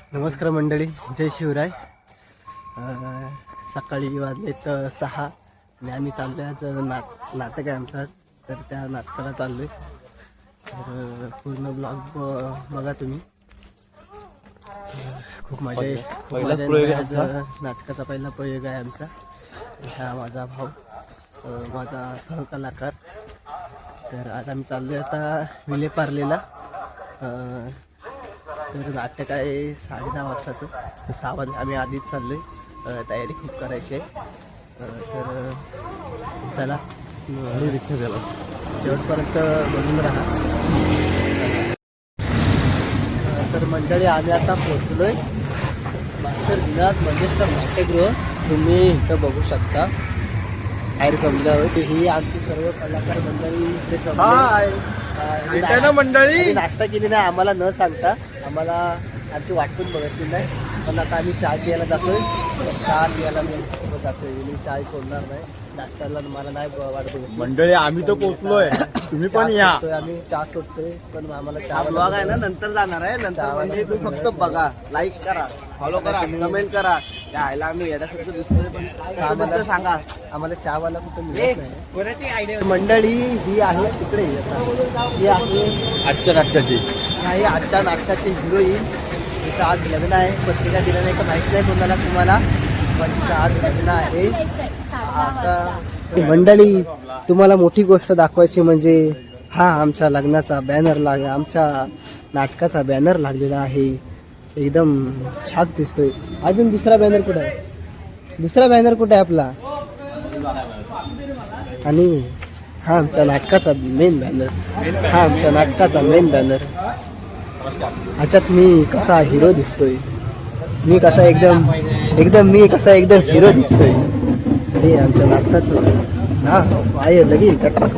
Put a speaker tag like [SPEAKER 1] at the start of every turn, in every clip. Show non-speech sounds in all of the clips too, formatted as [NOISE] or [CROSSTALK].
[SPEAKER 1] नमस्कार मंडळी जय शिवराय. सकाळी वाजलेत अं, सहा आणि आम्ही चाललो आज नाट नाटक आहे आमचं. तर त्या नाटकाला चाललो आहे तर पूर्ण ब्लॉग बघा तुम्ही. खूप मजा आहे खूप मजा
[SPEAKER 2] आहे
[SPEAKER 1] आज, नाटकाचा पहिला प्रयोग आहे आमचा. हा माझा भाऊ अं, माझा सहकलाकार. तर आज आम्ही चाललो आहे आता विलेपार्लेला. अं, तर नाटक आहे? साडे दहा वाजताचं. तर सहा वाजता आम्ही आधीच चाललोय. अं, तयारी खूप करायची आहे. तर चला.
[SPEAKER 2] रिक्षा झाला
[SPEAKER 1] शेवटपर्यंत बघून राहा. तर मंडळी आम्ही आता पोहोचलोय मास्टर दिनात मंगेशकर नाट्यगृह. तुम्ही इथं बघू शकता. बाहेर जमल्यावर ते ही आमची सर्व कलाकार मंडळी इथे जमले. अं,
[SPEAKER 2] भेटा ना मंडळी
[SPEAKER 1] नाश्ता केली नाही आम्हाला न सांगता आम्हाला आमची वाटपून बघितली नाही. पण आता आम्ही चहा घ्यायला जातोय. चहा घ्यायला मी सोबत जातोय. मी चहा सोडणार नाही. नाश्त्याला मला नाही ब- वाट बघितली.
[SPEAKER 2] मंडळी आम्ही तर पोचलोय. तुम्ही पण या.
[SPEAKER 1] आम्ही चहा सोडतोय. पण आम्हाला चहा
[SPEAKER 3] ब्लॉग आहे ना? नंतर जाणार आहे. नंतर म्हणजे तुम्ही फक्त बघा. लाईक करा. फॉलो करा. कमेंट करा. आयला आम्ही येण्यासारखं दिसतोय पण कसं दिसतंय सांगा.
[SPEAKER 1] आम्हाला चहावाला कुठं मिळत नाही. मंडळी ही आहे तिकडे. ही आहे
[SPEAKER 2] आजच्या नाटकाची.
[SPEAKER 1] आहे आजच्या नाटकाचे हिरोईन तिचं आज लग्न आहे. पत्रिका दिलं नाही का माहीत नाही कोणाला तुम्हाला. पण तिचं आज लग्न आहे. आता मंडळी तुम्हाला मोठी गोष्ट दाखवायची म्हणजे हा आमच्या लग्नाचा बॅनर लाग आमच्या नाटकाचा बॅनर लागलेला आहे. एकदम छाक दिसतोय. अजून दुसरा बॅनर कुठे आहे? दुसरा बॅनर कुठे आहे आपला? आणि हा आमच्या नाटकाचा मेन बॅनर हा आमच्या नाटकाचा मेन बॅनर ह्याच्यात मी कसा हिरो दिसतोय. मी कसा एकदम एकदम मी कसा एकदम हिरो दिसतोय. हे आमच्या नाटकाचं हा आहे लगे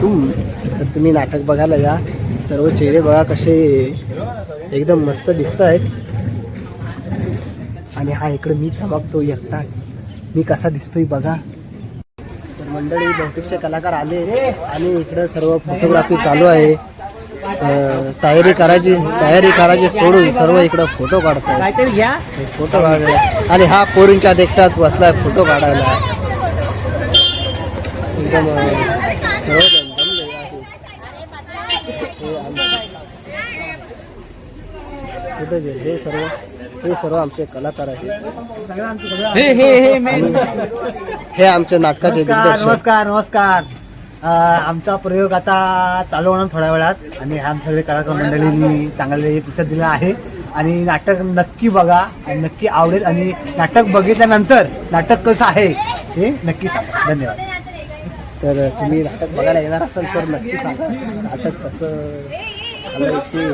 [SPEAKER 1] तुम तर तुम्ही नाटक बघायला जा सर्व चेहरे बघा कसे एकदम मस्त दिसत आहेत आणि हा इकडे मी चमकतो एकटा. मी कसा दिसतोय बघा. तर मंडळी बहुतेकचे कलाकार आले आणि इकडं सर्व फोटोग्राफी चालू आहे. तयारी करायची तयारी करायची सोडून सर्व इकडं फोटो काढतात फोटो काढायला. आणि हा पोरींच्या देखताच बसलाय फोटो काढायला. एकदम कुठं गेले? हे सर्व? हे सर्व आमचे कलाकार आहेत.
[SPEAKER 3] हे हे हे
[SPEAKER 1] हे आमचे नाटकाचे
[SPEAKER 4] नमस्कार
[SPEAKER 1] दिग्दर्शक.
[SPEAKER 4] नमस्कार नमस्कार. अं, आमचा प्रयोग आता चालू होणार थोड्या वेळात आणि आम सगळे कलाकार मंडळींनी चांगले प्रतिसाद दिला आहे. आणि नाटक नक्की बघा आणि नक्की आवडेल आणि नाटक बघितल्यानंतर नाटक कसं आहे हे नक्की सांगा. धन्यवाद.
[SPEAKER 1] तर तुम्ही नाटक बघायला येणार असाल तर नक्की सांगा. नाटक कसं ते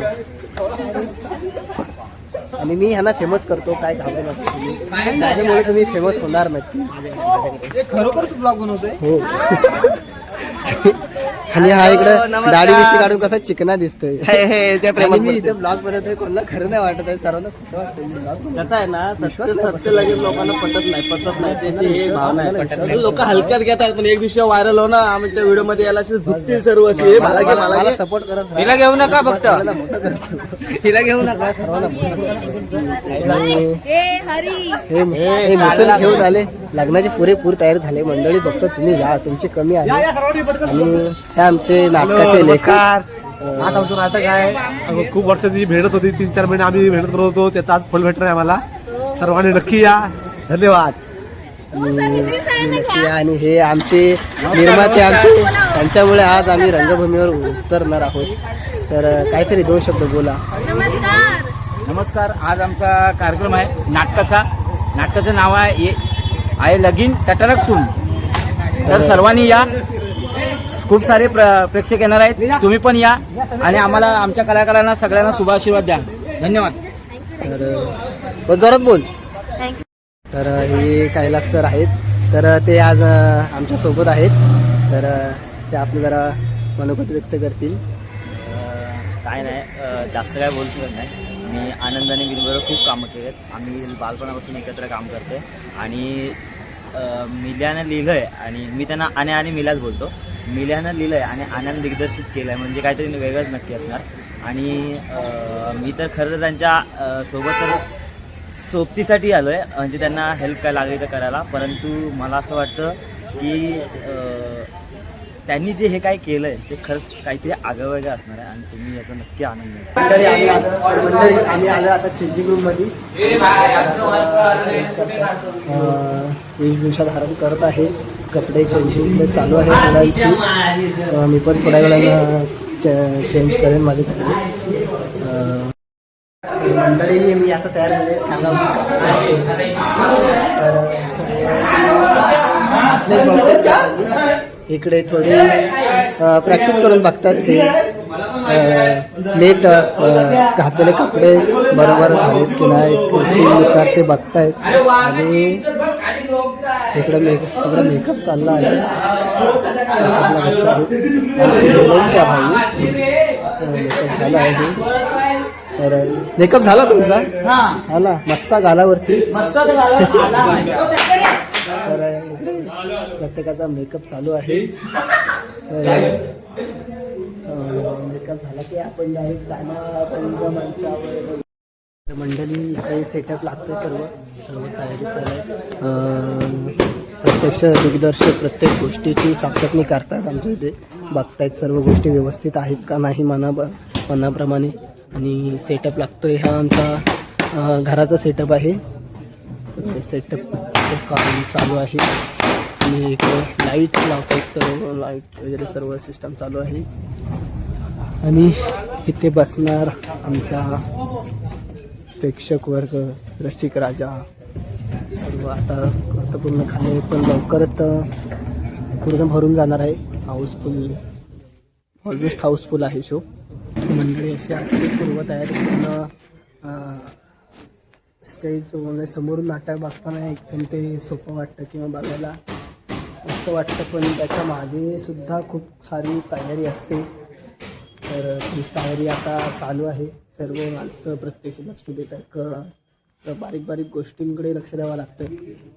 [SPEAKER 1] आणि मी ह्यांना फेमस करतो काय घाबरू नका तुम्ही. त्याच्यामुळे तुम्ही फेमस होणार नक्की
[SPEAKER 3] खरोखर तू ब्लॉग बनवतोय?
[SPEAKER 1] हो. [LAUGHS] आणि हा इकडं दाढी विषयी काढून कसा चिकना दिसतोय
[SPEAKER 3] हे हे त्या
[SPEAKER 1] आणि
[SPEAKER 3] प्रेमात
[SPEAKER 1] मी
[SPEAKER 3] पडते.
[SPEAKER 1] इथे ब्लॉग बनवतोय कोणाला खरं नाही वाटत आहे सर्वांना खोटं वाटतंय मी ब्लॉग
[SPEAKER 3] कसं आहे ना
[SPEAKER 1] विश्वास
[SPEAKER 3] सत्य
[SPEAKER 1] नाही
[SPEAKER 3] सत्य लगेच लोकांना पटत नाही पचत नाही त्याची हे भावना आहे लोक हलक्यात घेतात पण एक दिवशी व्हायरल हो ना आमच्या व्हिडिओमध्ये याला झुकतील सर्व हे मला घे मला घे
[SPEAKER 1] सपोर्ट करत राहा.
[SPEAKER 3] हिला घेऊ नका फक्त
[SPEAKER 1] सर्वांना मोठं करतो
[SPEAKER 3] हिला घेऊ नका
[SPEAKER 1] सर्वांना मोठं करतो. आणि
[SPEAKER 5] हे हरी
[SPEAKER 1] हे हे मिसल घेऊन आले लग्नाची पुरेपूर तयार झाले मंडळी बघतो तुम्ही या. तुमची कमी आहे. आणि हे आमचे नाटकाचे लेखक.
[SPEAKER 4] आता आमचं नाटक आहे.
[SPEAKER 2] खूप वर्षाची भेटत होती तीन चार महिने आम्ही भेटत करत होतो त्याचा आज फळ भेटणार आहे आम्हाला. सर्वांनी नक्की या. धन्यवाद.
[SPEAKER 1] नक्की आणि हे आमचे निर्माते आमचे. त्यांच्यामुळे आज आम्ही रंगभूमीवर उतरणार आहोत. तर काहीतरी दोन शब्द बोला.
[SPEAKER 5] नमस्कार.
[SPEAKER 6] नमस्कार. आज आमचा कार्यक्रम आहे नाटकाचा. नाटकाचं नाव आहे आहे लगीन टटरकटून तर सर्वांनी या. खूप सारे प्र प्रेक्षक येणार आहेत. तुम्ही पण या. आणि आम्हाला आमच्या कलाकारांना सगळ्यांना शुभाशीर्वाद द्या. धन्यवाद.
[SPEAKER 1] तर जोरात बोल. तर हे कैलास सर आहेत. तर ते आज आमच्यासोबत आहेत. तर ते आपलं जरा मनोगत व्यक्त करतील.
[SPEAKER 6] काय नाही. जास्त काय बोलू शकत नाही. मी आनंदाने बिनबरोबर खूप कामं केलेत. आम्ही बालपणापासून एकत्र काम करतोय. आणि मिल्यानं लिहिलं आहे आणि मी त्यांना आणि आणि मिलाच बोलतो. मिल्यानं लिहिलं आहे आणि आनंद दिग्दर्शित केलं आहे म्हणजे काहीतरी वेगळंच नक्की असणार. आणि मी तर खरं तर त्यांच्यासोबत तर सोबतीसाठी आलो आहे म्हणजे त्यांना हेल्प काय लागली तर करायला. परंतु मला असं वाटतं की त्यांनी जे हे काय केलं आहे ते खरंच काहीतरी आगळं असणार आहे आणि तुम्ही याचा नक्की आनंद घ्या.
[SPEAKER 1] मंडळी आम्ही आलो मंडळी आम्ही आलो आता चेंजिंग रूममध्ये अं, वेशभूषा धारण करत आहे. कपडे चेंजिंग चालू आहे मुलांची. मी पण थोड्या वेळानं चेंज करेन माझे कपडे. मंडळी मी आता तयार झाले. सांगा कसं इकडे थोडी प्रॅक्टिस करून बघतात ते नेट घातलेले कपडे बरोबर झालेत की नाही सीनुसार ते बघतायत. आणि इकडे मेक इकडे मेकअप चालला आहे. मेकअप झाला आहे तर मेकअप झाला तुमचा? झाला. मस्त गालावरती. तर प्रत्येकाचा मेकअप चालू आहे. तर मेकअप झाला की आपण डायरेक्ट जाणार रंगमंचावर तर मंडळी काही सेटअप लागतोय सर्व. सर्व तयारी चालू आहे. प्रत्यक्ष दिग्दर्शक प्रत्येक गोष्टीची चाचपणी करतात आमच्या इथे. बघतायत सर्व गोष्टी व्यवस्थित आहेत का नाही मना मनाप्रमाणे. आणि सेटअप लागतोय हा आमचा घराचा सेटअप आहे. सेटअपचं काम चालू आहे. आणि इकडे लाइट लावतात सर्व लाइट वगैरे सर्व सिस्टम चालू आहे. आणि इथे बसणार आमचा प्रेक्षक वर्ग रसिक राजा. सर्व आता आता पूर्ण खाली पण लवकरच पूर्ण भरून जाणार आहे. हाऊसफुल ऑलमोस्ट हाऊसफुल आहे शो मंडळी अशी असते पूर्वतयारी पूर्ण स्टेज म्हणजे समोरून नाटक बघताना एकदम ते सोपं वाटतं किंवा बघायला. मस्त वाटतं पण त्याच्यामागे सुद्धा खूप सारी तयारी असते. तर तीच तयारी आता चालू आहे. सर्व माणसं प्रत्यक्ष लक्ष देत आहेत. तर बारीक बारीक गोष्टींकडे लक्ष द्यावं लागतं.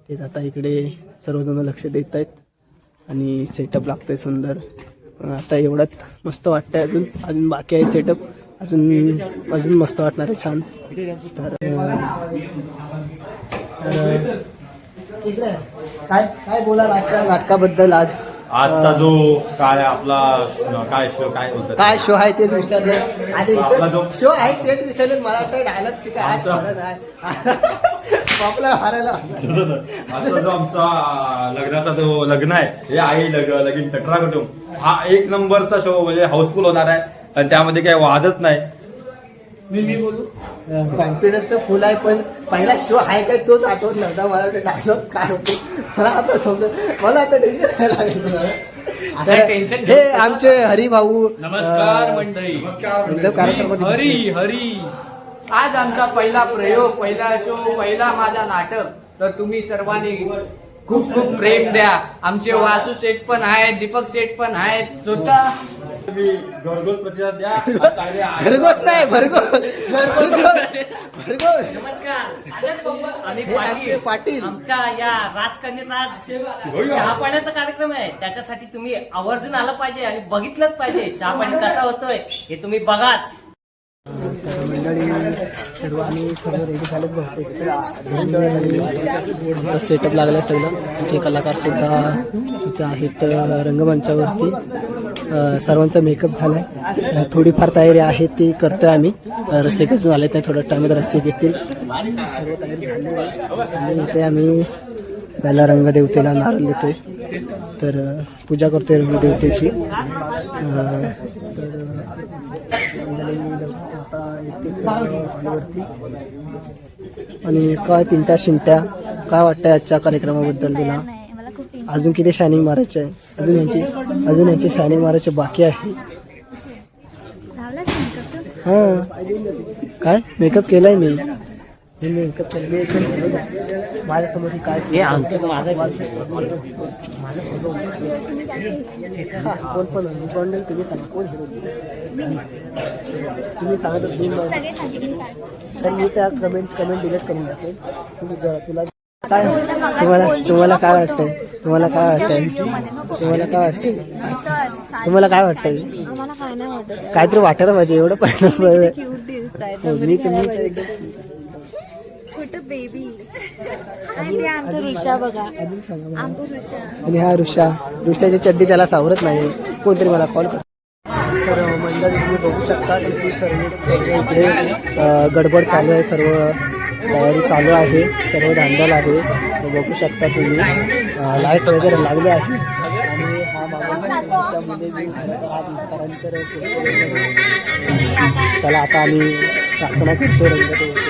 [SPEAKER 1] तेच आता इकडे सर्वजण लक्ष देत आहेत. आणि सेटअप लागतोय सुंदर. आता एवढ्यात मस्त वाटतं आहे अजून. अजून बाकी आहे सेटअप अजून अजून मस्त वाटणार आहे छान. तर तर इकडे. काय काय बोला आजच्या नाटकाबद्दल आज?
[SPEAKER 7] आजचा जो काय आपला काय शो काय बोलतात
[SPEAKER 1] काय शो आहे तेच विसरले. आणि
[SPEAKER 7] आपला जो-
[SPEAKER 1] शो आहे तेच विसरले. मला वाटतं डायलॉग काय आज खरंच आहे. [LAUGHS] आपला हारायला
[SPEAKER 7] आजचा जो आमचा लग्नाचा जो लग्न आहे हे आहे लग लगीन कटरा कुटुंब. हा एक नंबरचा शो म्हणजे हाऊसफुल होणार आहे. आणि त्यामध्ये काही वादच नाही.
[SPEAKER 1] कॉन्फिडन्स तर फुल आहे पण पहिला शो आहे काय तोच आठवत नव्हता. मला वाटतं डायलॉग काय होते. मला आता समजत मला आता टेन्शन लागलं. हे आमचे हरिभाऊ
[SPEAKER 8] नमस्कार मंडळी.
[SPEAKER 1] एकदम
[SPEAKER 8] हरी हरी. आज आमचा पहिला प्रयोग पहिला शो पहिला माझा नाटक. तर तुम्ही सर्वांनी खूप खूप प्रेम द्या. आमचे वासू सेट पण आहेत दीपक सेट पण आहेत. स्वतः
[SPEAKER 7] प्रतिसाद द्या. [LAUGHS]
[SPEAKER 1] भरघोस नाही भरघोस. भरघोस. हे आमचे पाटील.
[SPEAKER 9] आमच्या या कार्यक्रम आहे. त्याच्यासाठी तुम्ही आवर्जून आलं पाहिजे आणि बघितलंच पाहिजे. चहा पाणी कसा होतोय. हे तुम्ही बघाच.
[SPEAKER 1] तर मंडळी सर्व आम्ही सर्व रेडी झालेत बहुतेक. आमचा सेटअप लागला सगळं कलाकार सुद्धा इथे आहेत रंगमंचावरती. सर्वांचा मेकअप झाला आहे थोडीफार तयारी आहे ती करतोय आम्ही. अं, रस्से आले नाही थोड्या टायमात रस्से घेतील. सर्व तयारी आणि इथे आम्ही पहिला रंगदेवतेला नारळ देतोय. तर पूजा करतोय रंगदेवतेची. आणि काय पिंट्या शिंट्या काय वाटतंय आजच्या कार्यक्रमाबद्दल तुला? अजून किती शायनिंग मारायचे आहे? अजून यांची अजून यांची शायनिंग मारायचे बाकी आहे. हां. काय? मेकअप केलाय मी. मी मेकअप केलं. माझ्यासमोर ही काय हां, कोण पण तुम्ही सांगा. कोण हिरो? तुम्ही सांगत होते मी
[SPEAKER 5] सगळे सांगितले शाळेत.
[SPEAKER 1] तर मी त्या कमेंट कमेंट डिलीट करून टाकेन. तुम्ही जरा तुला काय? तुम्हाला तुम्हाला काय. वाटतंय? तुम्हाला काय
[SPEAKER 5] नको.
[SPEAKER 1] तुम्हाला काय
[SPEAKER 5] शाळेत
[SPEAKER 1] तुम्हाला काय वाटतंय?
[SPEAKER 5] आम्हाला काय नाही वाटत.
[SPEAKER 1] काहीतरी वाटायला पाहिजे एवढं पाहिजे
[SPEAKER 5] क्यूट दिसतायत
[SPEAKER 1] हो, मी तुम्ही
[SPEAKER 5] छोट बेबी आणि ते आमचं ऋषा बघा.
[SPEAKER 1] अजून सांगा मला.
[SPEAKER 5] आमचं ऋषा.
[SPEAKER 1] आणि हा ऋषा. ऋषाची चड्डी त्याला सावरत नाही. कोणतरी मला कॉल कर तर मंडळी तुम्ही बघू शकता की ती सर्व इकडे गडबड चालू आहे. सर्व तयारी चालू आहे. सर्व धांदल आहे. बघू शकता तुम्ही. लाइट वगैरे लागले आहे आणि हा मागच्या मध्ये मी चला आता आम्ही प्रार्थना करतो. रंगदेवतेला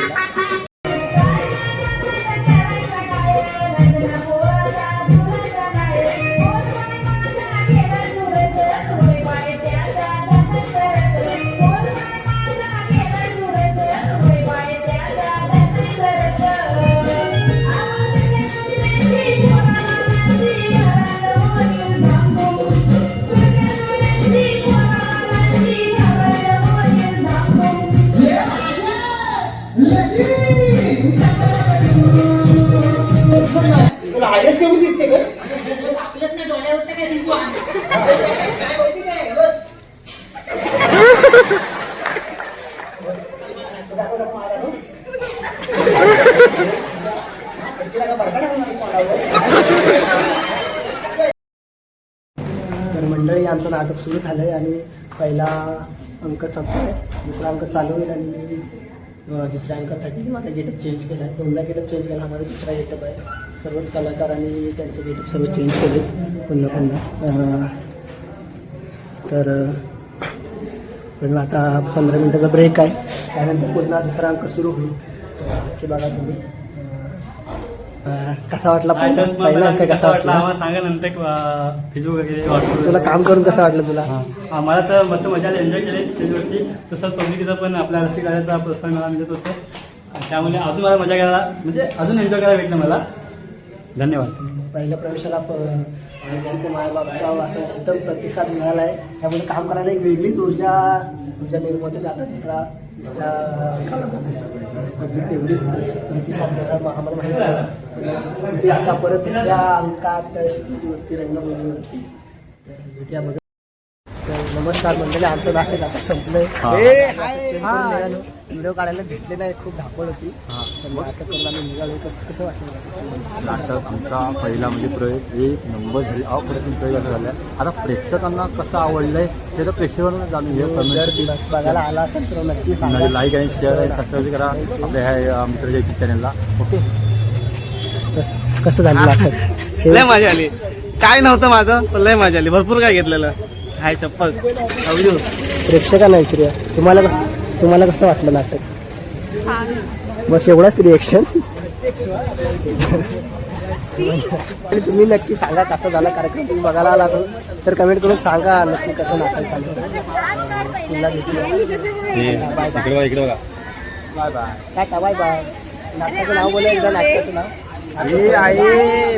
[SPEAKER 1] आमचं नाटक सुरू झालं आहे आणि पहिला अंक संपलाय दुसरा अंक चालू होईल आणि अं, दुसऱ्या अंकासाठी माझा गेटअप चेंज केला आहे दोनदा गेटअप चेंज केला आम्हाला माझा दुसरा गेटअप आहे. सर्वच कलाकारांनी त्यांचे गेटअप सर्व चेंज केले. पुन्हा पुन्हा. तर पण आता पंधरा मिनटाचा ब्रेक आहे. त्यानंतर पुन्हा दुसरा अंक सुरू होईल. तर बघा तुम्ही. कसा वाटला पहिला अंक कसा वाटला?
[SPEAKER 4] सांगा नंतर फेसबुक वगैरे
[SPEAKER 1] तुला काम करून कसं वाटलं तुला?
[SPEAKER 4] आम्हाला तर मस्त मजा आली. एन्जॉय केली स्टेजवरती तसंच पब्लिकचा पण आपल्या रसिकाचा प्रोत्साहन मला मिळत होतं. त्यामुळे अजून मला मजा करायला म्हणजे अजून एन्जॉय करायला भेटलं मला. धन्यवाद.
[SPEAKER 1] पहिल्या प्रवेशाला मायबापचा असं उत्तम प्रतिसाद मिळाला आहे त्यामुळे काम करायला एक वेगळीच ऊर्जा ऊर्जा निर्माण होते आता तिसरा तिसरा अगदी तेवढीच प्रतिसाद आम्हाला माहिती शेवटी आता परत तिसऱ्या अंकात शेतीवरती रंगभूमीवरती. नमस्कार मंडळी आमचं नाटक आता संपलंय. व्हिडिओ काढायला भेटले नाही खूप धापड होती. नाटक करून आम्ही निघालो. कसं कसं वाटलं
[SPEAKER 7] नाटक आमचा पहिला म्हणजे प्रयोग एक नंबर झाली. अप्रतिम प्रयोग असं झाला आता प्रेक्षकांना कसं आवडलंय ते तर प्रेक्षकांना जाणून
[SPEAKER 1] जर
[SPEAKER 7] कमेंट
[SPEAKER 1] बघायला आला असेल तर नक्की सांगा.
[SPEAKER 7] लाईक आणि शेअर आणि सबस्क्राईब करा. आपल्या ह्या युट्यूब चॅनलला ओके
[SPEAKER 1] कसं- कसं झालं नाटक [LAUGHS]
[SPEAKER 3] लय मजा आली. काय नव्हतं माझं पण लय मजा आली. भरपूर काय घेतलेलं. हाय चप्पल. अवघड.
[SPEAKER 1] प्रेक्षकांना विचारूया. तुम्हाला कसं तुम्हाला कसं वाटलं नाटक? बस एवढाच रिएक्शन आणि [LAUGHS] तुम्ही नक्की सांगा कसं झाला कार्यक्रम? तुम्ही बघायला आला तर- तर कमेंट करून सांगा नक्की कसं नाटक भेटूया. बाय बाय
[SPEAKER 7] इकडे बघा इकडे बघा.
[SPEAKER 1] Bye bye. Tata bye bye. नाटकाचं नाव बोला एकदा नाटकाचं नाव.
[SPEAKER 3] हे आहे